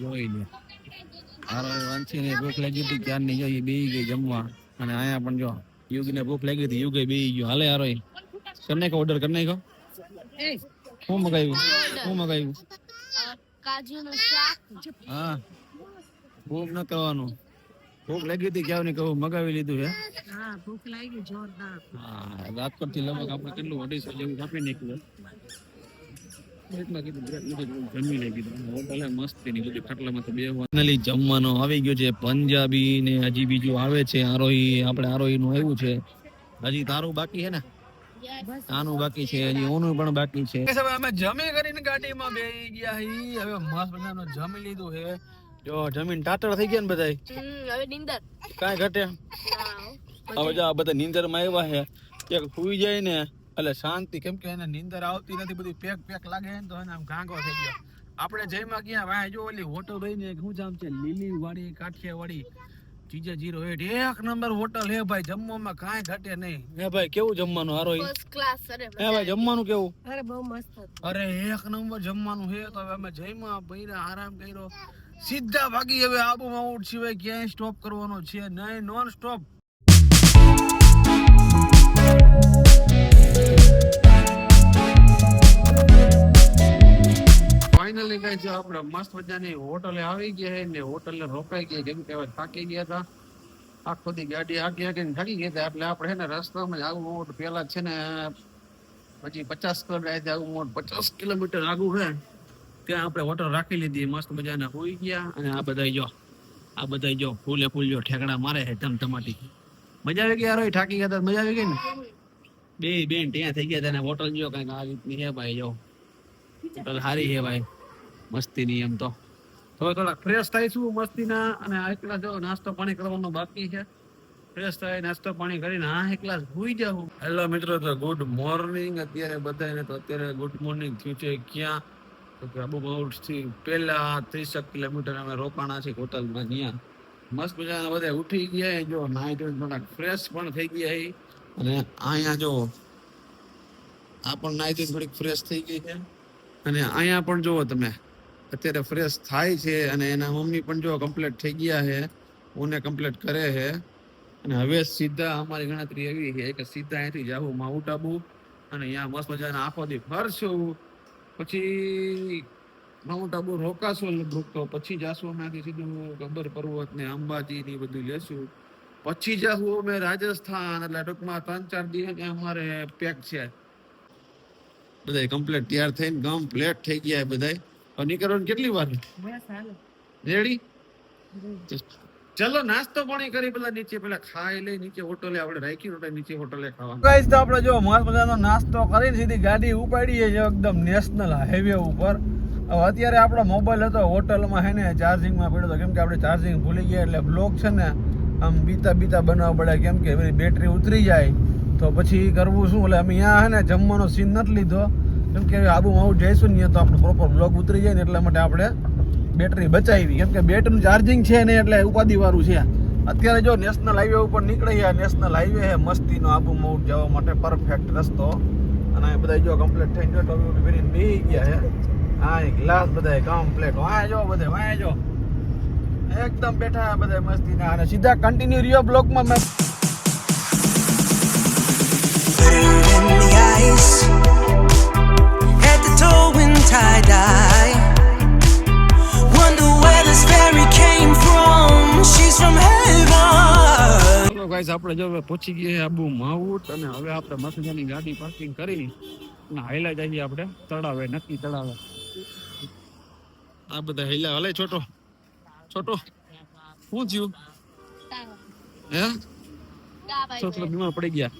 જોઈ લે આરો વાંચી ને ભૂખ લાગી હતી ક્યારની જો એ બેહી ગઈ જમવા. અને અહીંયા પણ જો યુગ ને ભૂખ લાગી હતી યુગે બેહી ગયો. હાલે આરો કરને કહો ઓર્ડર કરને કહો શું મગાવ્યું? શું મગાવ્યું? કાજુનું શાક હા. ભૂખ ન કરવાનું. ભૂખ લાગી હતી ક્યાં નહીં કહું? મગાવી લીધું છે. હા ભૂખ લાગી જોરદાર. હા રાજકોટથી લગભગ આપણે કેટલું અઢીસો જેવું કાપી નાખ્યું જમવાનો આવી ગયો છે. પંજાબી ને હજી બીજું આવે છે આરોહી આપણે આરોહી નું આવ્યું છે. હજી તારું બાકી છે ને? આનું બાકી છે હજી ઓનું પણ બાકી છે. અમે જમી કરીને ગાડીમાં બેસી ગયા હી. હવે મસ્ત મજાનું જમી લીધું છે જો જમીન ટાટર થઈ ગયા ને બધા હવે નિંદર. કાંઈ ઘટે? હવે જો આ બધા નીંદરમાં આવ્યા છે એક સુઈ જાય ને એટલે શાંતિ કેમ કે એને નીંદર આવતી નથી બધી પેક પેક લાગે ને તો એને આમ ગાંગો થઈ ગયો. આપણે જયમાં ગયા ભાઈ જો ઓલી હોટલ રહી ને શું જામ છે લીલી વાળી કાઠિયાવાડી જીજા જીરો એટ એક નંબર હોટલ હે ભાઈ જમવામાં કાંઈ ઘટે નહીં. હે ભાઈ કેવું જમવાનું હારો હે ફર્સ્ટ ક્લાસ અરે ભાઈ જમવાનું કેવું? અરે બહુ મસ્ત હતું. અરે એક નંબર જમવાનું હે તો હવે અમે જઈમાં બૈરા આરામ કર્યો. સીધા ભાગી હવે આબુ માઉન્ટ સિવાય ક્યાંય સ્ટોપ કરવાનો છે નહીં નોન સ્ટોપ કઈ આપણે મસ્ત મજાની હોટલે આવી ગયા ને હોટલે રોકાઈ ગયા કેમ કે થાકી ગયા હતા. આખો દી ગાડી આખી આખી થાકી ગયા હતા એટલે આપણે ને રસ્તામાં જ આવું મોટ પેલા છે ને પછી પચાસ કિલોમીટર આવું મોટ પચાસ કિલોમીટર આગું છે ત્યાં આપણે હોટલ રાખી લીધી મસ્ત મજાના હોઈ ગયા અને આ બધા જો આ બધા જો ફૂલે ફૂલ જો ઠેકડા મારે છે ધમધમાટી મજા આવી ગઈ યાર થાકી ગયા હતા મજા આવી ગઈ ને? બે બેન ત્યાં થઈ ગયા હતા ને હોટલ જો કંઈક આ રીતની હે ભાઈ જો. હોટલ સારી છે ભાઈ. મસ્તી ની એમ તો. હવે થોડા ફ્રેશ થાય શું મસ્તીના અને આ એકલા જો નાસ્તો પાણી કરવાનો બાકી છે. ફ્રેશ થાય, નાસ્તો પાણી કરીને આ એકલા સુઈ જાઉં. હેલો મિત્રો, તો ગુડ મોર્નિંગ અત્યારે બધાને તો અત્યારે ગુડ મોર્નિંગ થયું છે ક્યાં? તો કે આબુ માઉન્ટથી પહેલા ત્રીસેક કિલોમીટર અમે રોકાણા છીએ હોટલમાં ત્યાં. મસ્ત મજાના બધા ઉઠી ગયા જો નાઈ ધોઈને થોડાક ફ્રેશ પણ થઈ ગયા અને અહીંયા જો આ પણ નાઈ ધોઈને થોડીક ફ્રેશ થઈ ગઈ છે. અને અહીંયા પણ જુઓ તમે અત્યારે ફ્રેશ થાય છે અને એના મમ્મી પણ જો કમ્પ્લીટ થઈ ગયા છે, ઉને કમ્પ્લીટ કરે છે. અને હવે સીધા અમારી ગણતરી એવી છે કે સીધા અહીંથી જાવું માઉન્ટ આબુ અને અહીંયા મસ્ત મજાના આખો દી ફરશું. પછી માઉન્ટ આબુ રોકાશું લગભગ તો પછી જાશું અમે સીધું ગબ્બર પર્વત ને અંબાજી ને બધું લેશું. પછી જાશું અમે રાજસ્થાન, એટલે ટૂંકમાં ત્રણ ચાર દિવસ અમારે પેક છે. બધા કમ્પ્લીટ તૈયાર થઈને કમ્પ્લીટ થઈ ગયા બધા હવે કરવાની કેટલી વાર? રેડી? ચલો નાસ્તો પાણી કરી પેલા નીચે પેલા ખાઈ લઈ નીચે હોટલે આપણે રાખી રોટા નીચે હોટલે ખાવા ગાઈસ તો આપણે જો મસ્ત મજાનો નાસ્તો કરીને સીધી ગાડી ઉપાડીએ છે એકદમ નેશનલ હાઈવે ઉપર. હવે અત્યારે આપણો મોબાઈલ હતો હોટલમાં હે ને ચાર્જિંગમાં પડ્યો હતો કેમ કે આપણે ચાર્જિંગ ભૂલી ગયા એટલે બ્લોક છે ને આમ બીતા બીતા બનાવવા પડે કેમ કે પેલી બેટરી ઉતરી જાય. તો પછી કરવું શું? એટલે અમે અહીંયા હે ને જમવાનો સીન નથી લીધો. કેમ કે આબુ માઉન્ટ જઈશું ને તો આપણે પ્રોપર બ્લોક ઉતરી જાય ને એટલા માટે આપણે બેટરી બચાવી. કેમ કે બેટરીનું ચાર્જિંગ છે ને એટલે ઉપાધિ વાળું છે. અત્યારે જો નેશનલ હાઈવે ઉપર નીકળી ગયા નેશનલ હાઈવે છે, મસ્તીનો આબુ માઉન્ટ જવા માટે પરફેક્ટ રસ્તો. અને આ બધા જો કમ્પ્લીટ થઈ ગયો, ટોપી વોપી પહેરીને બેસી ગયા છે. હા ગ્લાસ બધા કમ્પ્લીટ વાય જો બધે, વાય જો. એકદમ બેઠા બધા મસ્તીના. અને સીધા કન્ટિન્યુ રહ્યો બ્લોકમાં મેં ગાઈસ આપણે જો પહોંચી ગયા આબુ માઉટ અને હવે આપણે મસજાની ગાડી પાર્કિંગ કરી અને હાઈલા જઈએ આપણે તળાવે નક્કી તળાવે. આ બધા હાઈલા હલે છોટો. છોટો શું થયું? હે? છોકરો બીમાર પડી ગયા.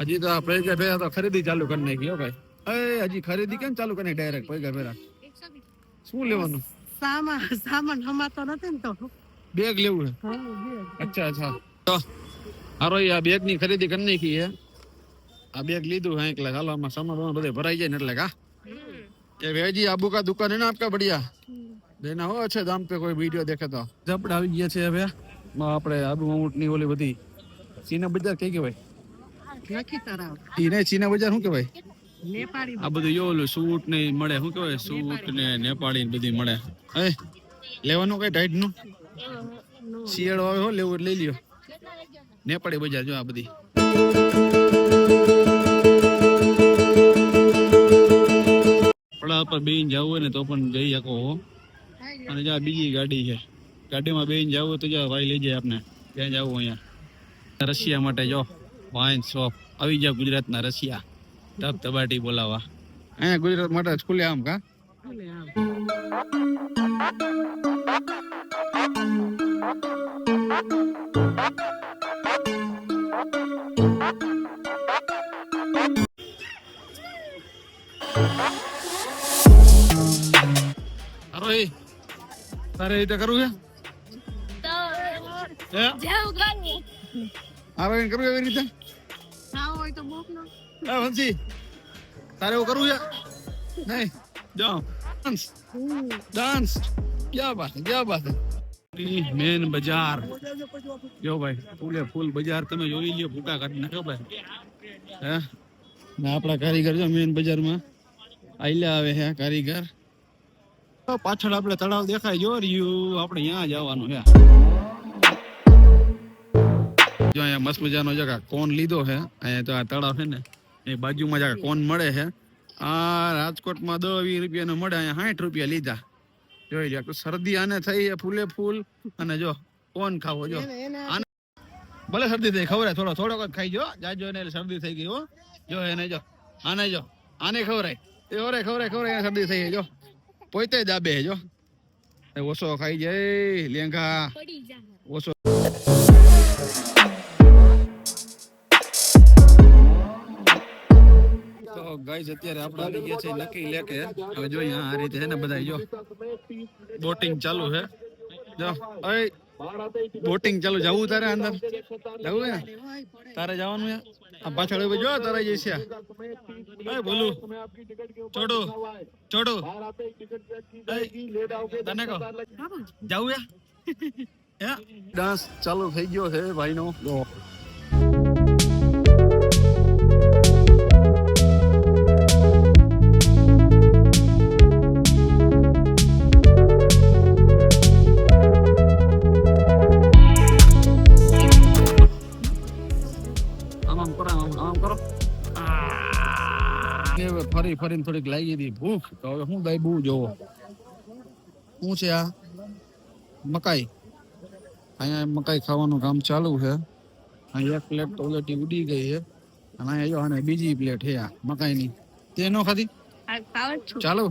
હજી તો આપણે ગયા ભેગા તો ખરીદી ચાલુ કરી નાખી ગયો ભાઈ. એ હજી ખરીદી કેમ ચાલુ કરી ડાયરેક્ટ પૈસા ભેરા શું લેવાનું? સામાન સામાન હમાતો નથી ને તો. બેગ લેવું અચ્છા અચ્છા. તો અરે આ બેગની ખરીદી કરી નાખી હે. આ બેગ લીધું હે એટલે હાલો આમાં સામાન બધે ભરાઈ જાય ને એટલે કા. કે વેજી આબુ કા દુકાન હે ને આપકા બઢિયા. દેના હો છે દામ પે કોઈ વિડિયો દેખે તો. જપડ આવી ગયા છે હવે. આપણે આબુ ઊંટની ઓલી બધી. ચીના બજાર કે કહેવાય? ચીને ચીના બજાર શું કહેવાય? આ બધું યો ઓલું સૂટ ને મળે શું કહેવાય? સૂટ ને નેપાળી ને બધી મળે. હે? લેવાનું કઈ ટાઈટનું શિયાળો આવે હો લેવું લઈ લ્યો. નેપાળી બજાર જો આ બધી. પડા પર બેન જવું હોય ને તો પણ જઈ શકો હો. અને જ્યાં બીજી ગાડી છે. ગાડીમાં બેન જવું હોય તો જો ભાઈ લઈ જાય આપને. ક્યાં જવું અહીંયા. રશિયા માટે જો. વાઇન શોપ આવી જાવ ગુજરાતના રશિયા. ધબ ધબાટી બોલાવા અહીંયા ગુજરાત માટે સ્કૂલે આમ કા? અરે તારે એ રીતે કરવું છે? હે? ભાઈ કરવું એવી રીતે? વંશી તારે એવું કરવું છે? નહીં જાઓ. ડાન્સ ડાન્સ ક્યાં બાત ક્યાં બાત મેન બજાર. જો ભાઈ ફૂલે ફૂલ બજાર તમે જોઈ લ્યો ફૂટા કાઢી નાખો ભાઈ. હે? ને આપણા કારીગર જો મેન બજારમાં આઈલા આવે હે કારીગર. પાછળ આપણે તળાવ દેખાય. જો રહ્યું આપણે ત્યાં જવાનું હે. જો અહીંયા મસ્ત મજાનો જગા કોન લીધો છે અહીંયા તો આ તળાવ છે ને. એ બાજુમાં જગા કોન મળે છે આ રાજકોટમાં દસ વીસ રૂપિયાનો મળે અહીંયા સાઠ રૂપિયા લીધા. જોઈ લો શરદી આને થઈ ફૂલે ફૂલ. અને જો કોન ખાવો જો. આને ભલે શરદી થઈ ખવરાય થોડો થોડોક જ ખાઈ જો. જાજો ને એટલે શરદી થઈ ગઈ હો. જો એને જો આને જો આને ખવરાય. એ ખવડાય ખવરાય ખવરાય શરદી થઈ ગઈ જો. પોતે દાબે જો ઓછો ખાઈ જાય લેંગા ઓછો તો ગાઈસ અત્યારે આપણે આવી ગયા છે નક્કી લેકે. હવે જોઈએ આ રીતે છે ને બધા જો બોટિંગ ચાલુ છે. જો એ બોટિંગ ચાલુ જવું તારે અંદર? જવું હે તારે જવાનું છે? આ પાછળ ઊભી જો તારે જઈશે ઓય બોલું. છોડો છોડો તને કહો. જવું હે? ડાન્સ ચાલુ થઈ ગયો છે ભાઈનો. આમ કરો આમ આમ કરો આ. હવે ફરી ફરીને થોડીક લાગી હતી ભૂખ તો હવે હું દઈ બહુ જોવો શું છે આ મકાઈ અહીંયા મકાઈ ખાવાનું કામ ચાલુ છે અહીંયા એક પ્લેટ તો ઓલરેડી ઉડી ગઈ છે અને અહીંયા જો અને બીજી પ્લેટ છે આ મકાઈની તે નો ખાધી આ ખાવ છું ચાલો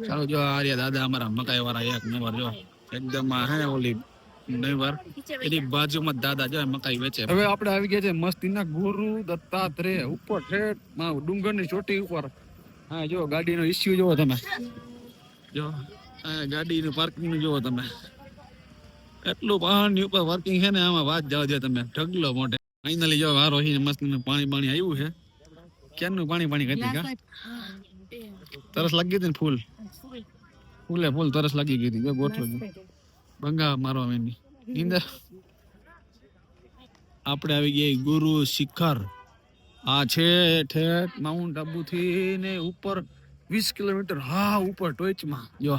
ચાલો જો આ રહ્યા દાદા અમારા મકાઈ વાળા એક નંબર જો એકદમ હે ઓલી નંબર એની બાજુમાં જ દાદા જો મકાઈ વેચે. હવે આપણે આવી ગયા છે મસ્તીના ગુરુ દત્તાત્રેય. ઉપર ઠેઠમાં ડુંગરની ચોટી ઉપર. હા જો ગાડીનો ઇસ્યુ જોવો તમે. જો ગાડીનું પાર્કિંગનું જોવો તમે. એટલું પહાડની ઉપર વર્કિંગ છે ને આમાં વાત જવા દે તમે. ઢગલો મોટે ફાઇનલી જો વારો છે મસ્ત પાણી પાણી આવ્યું છે. ક્યારનું પાણી પાણી કરતી કા? તરસ લાગી હતી ને ફૂલ? ફૂલે. ફૂલ તરસ લાગી ગઈ હતી જો ગોઠવો. ભંગા મારવા એની નીંદર આપણે આવી ગયા ગુરુ શિખર. આ છે ઠેઠ માઉન્ટ આબુ થી ને ઉપર વીસ કિલોમીટર, હા, ઉપર ટોચમાં. જો,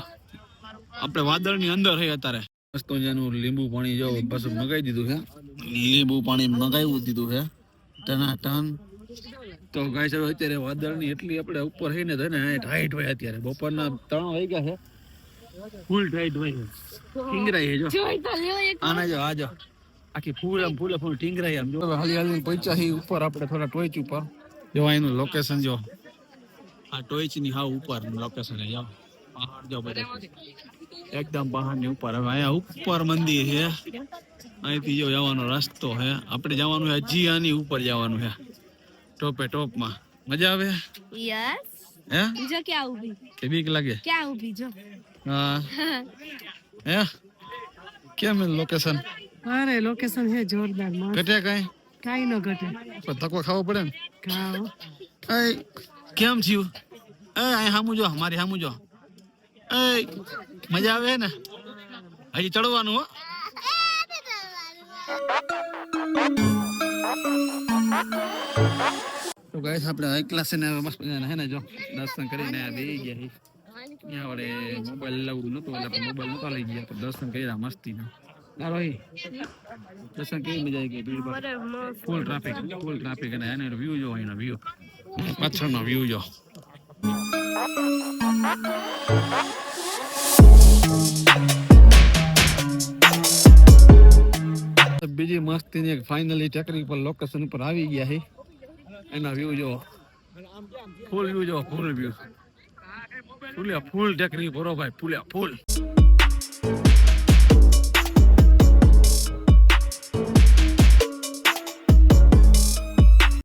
આપણે વાદળની અંદર હે અત્યારે. મસ્ત મજાનું લીંબુ પાણી જો બસ મગાઈ દીધું છે લીંબુ પાણી મગાવી દીધું છે ટના ટન. તો ગાય સાહેબ, અત્યારે વાદળની એટલી આપણે ઉપર છે ને તો ને ટાઈટ હોય અત્યારે. બપોરના ત્રણ વાગ્યા છે ફૂલ હોય છે ટીંગરાઈ જો. આના જો આજો આખી ફૂલ આમ ફૂલે ફૂલ ટીંગરાઈ આમ જો. હાલી હાલી પહોંચ્યા હી ઉપર આપણે થોડા ટોચ ઉપર. જો એનું લોકેશન જો. આ ટોચની હા ઉપર લોકેશન જો પહાડ જો બધે. એકદમ પહાડની ઉપર. હવે અહીંયા ઉપર મંદિર છે અહીંથી જો જવાનો રસ્તો છે આપણે જવાનું છે હજી આની ઉપર જવાનું છે ટોપે ટોપમાં. મજા આવે? યસ હે? જો ક્યાં ઊભી? કે બીક લાગે? ક્યાં ઊભી જો? હા. હે? કેમ લોકેશન અરે લોકેશન હે જોરદાર મસ્ત. ઘટે કઈ? કાઈ ન ઘટે. પણ તકવા ખાવો પડે ને? ખાઓ. એ કેમ થયું? એ અહીં સામું જો મારી સામું જો. એ મજા આવે ને? હજી ચડવાનું હો. તો ગાઈસ આપણે એકલા છે ને મસ્ત હે ને જો. દર્શન કરીને બેસી ગયા છીએ. ત્યાં વડે મોબાઈલ લાવડું નતું એટલે આપણે મોબાઈલ નતા લઈ ગયા તો દર્શન કર્યા મસ્તીના ના રોહી દર્શન કેવી મજા આવી ગઈ ભીડ ફૂલ ટ્રાફિક ફૂલ ટ્રાફિક અને એનો વ્યૂ જો એનો વ્યૂ પાછળનો વ્યૂ જો બીજી મસ્તીની એક ફાઇનલી ટેકરી પર લોકેશન ઉપર આવી ગયા છે એના વ્યૂ જો ફૂલ વ્યૂ જો ફૂલ વ્યૂ ફૂલ્યા ફૂલ ટેકરી ભરો ભાઈ ફૂલ્યા ફૂલ.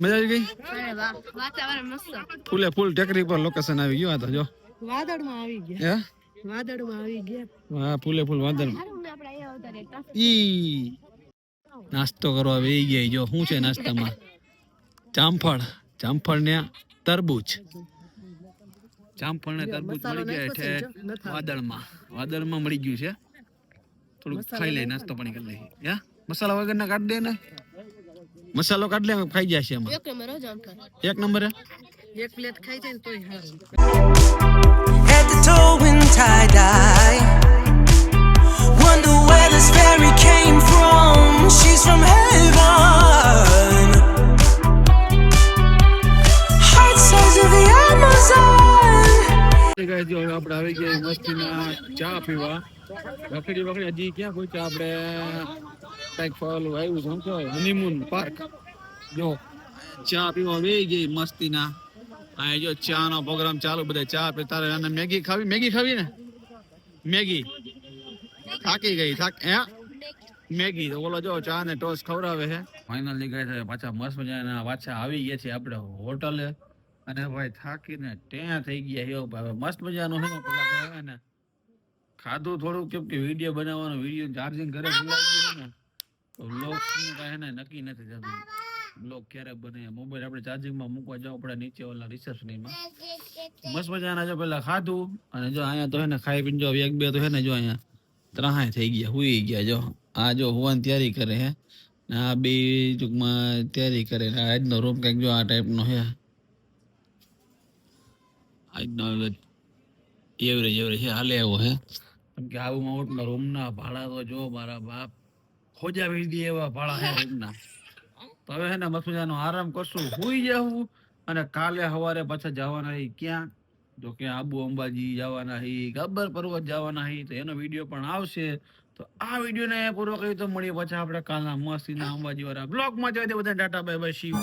મજા આવી ગઈ? ફૂલે ફૂલ ટેકરી પર લોકેશન આવી ગયું આ તો જો. વાદળમાં આવી ગયા. હે? વાદળમાં આવી ગયા. હા ફૂલે ફૂલ વાદળ સારું આપણે અહીંયા આવતા રહેતા ઈ નાસ્તો કરવા વેઈ ગયા જો. શું છે નાસ્તામાં? જામફળ. જામફળ ને તરબૂચ. જામફળ ને તરબૂચ મળી ગયા છે વાદળમાં વાદળમાં મળી ગયું છે. થોડુંક ખાઈ લઈ નાસ્તો પાણી કરી લઈએ. યા? મસાલા વગર ના કાઢ દે ને. મસાલો કાઢ લે ખાઈ જાય છે એમાં. એક નંબર એક નંબરે? એક પ્લેટ ખાઈ જાય ને તોય હારું. Wonder where this fairy came from. મસ્તીના ચા પીવા. રખડી વખડી હજી ક્યાં ચા આપણે? કંઈક ફળું આવ્યું શું હનીમૂન પાર્ક જો, ચા પીવા વેઈ ગઈ મસ્તીના. આ જો ચા નો પ્રોગ્રામ ચાલુ, બધા ચા પી, તારે અને મેગી ખાવી? મેગી ખાવી ને? મેગી. થાકી ગઈ, થાક, હે? મેગી. તો બોલો, જો ચા ને ટોસ ખવડાવે છે ફાઇનલી ગઈ છે પાછા મસ્ત મજાના પાછા આવી ગયા છે આપણે હોટલે. અને ભાઈ થાકીને ત્યાં થઈ ગયા એવો ભાઈ. મસ્ત મજાનો ને પેલા તો ને. ખાધું થોડું કેમ કે વીડિયો બનાવવાનો, વીડિયો ચાર્જિંગ ઘરે ભૂલાઈ ગયું ને. તો બ્લોગ કાંઈ ને નક્કી નથી થતું. બ્લોગ ક્યારે બને? મોબાઈલ આપણે ચાર્જિંગમાં મૂકવા જાવ પડે નીચે ઓલા રિસેપ્શનીમાં મસ્ત મજાના જો પેલા ખાધું અને જો અહીંયા તો હે ને ખાઈ પીને જો એક બે તો હે ને જો અહીંયા ત્રહાય થઈ ગયા, હુઈ ગયા જો. આ જો હોવાની તૈયારી કરે હે. આ બે ટૂંકમાં તૈયારી કરે. આજનો રૂમ કંઈક જો આ ટાઈપનો હે. આજનો એવરેજ એવરેજ છે, હાલે એવો હે. કેમ કે આવું મોટના રૂમના ભાડા તો જો મારા બાપ. ખોજા વીડી એવા ભાડા હે રૂમના તો હવે ને મસ્ત મજાનો આરામ કરશું. હુઈ જાવું અને કાલે સવારે પાછા જવાના હી ક્યાં? જો કે આબુ અંબાજી જવાના હી ગબ્બર પર્વત જવાના હી, તો એનો વીડિયો પણ આવશે. તો આ વિડીયોને પૂરો કરી તો મળીએ પાછા આપણે કાલના મસ્તીના અંબાજી વાળા બ્લોગમાં જવા દે બધા ટાટા, બાય બાય, શિવ.